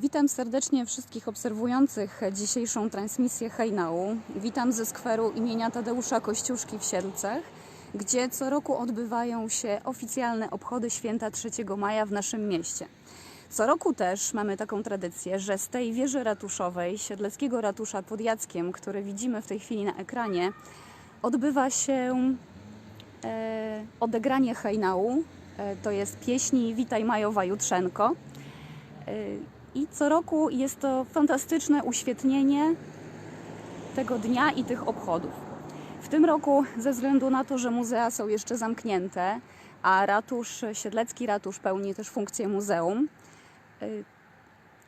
Witam serdecznie wszystkich obserwujących dzisiejszą transmisję hejnału. Witam ze skweru imienia Tadeusza Kościuszki w Siedlcach, gdzie co roku odbywają się oficjalne obchody święta 3 maja w naszym mieście. Co roku też mamy taką tradycję, że z tej wieży ratuszowej, siedleckiego ratusza pod Jackiem, który widzimy w tej chwili na ekranie, odbywa się e, odegranie hejnału. E, to jest pieśni Witaj Majowa Jutrzenko. E, I co roku jest to fantastyczne uświetnienie tego dnia i tych obchodów. W tym roku, ze względu na to, że muzea są jeszcze zamknięte, a ratusz, siedlecki ratusz pełni też funkcję muzeum, y,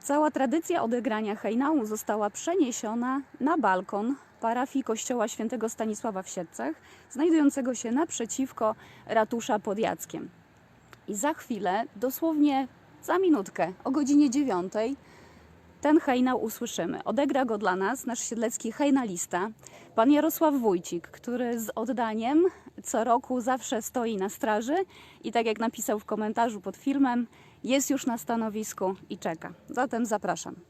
cała tradycja odegrania hejnału została przeniesiona na balkon parafii kościoła świętego Stanisława w Siedlcach, znajdującego się naprzeciwko ratusza pod Jackiem. I za chwilę, dosłownie za minutkę, o godzinie dziewiątej, ten hejnał usłyszymy. Odegra go dla nas nasz siedlecki hejnalista, pan Jarosław Wójcik, który z oddaniem co roku zawsze stoi na straży i tak jak napisał w komentarzu pod filmem, jest już na stanowisku i czeka. Zatem zapraszam.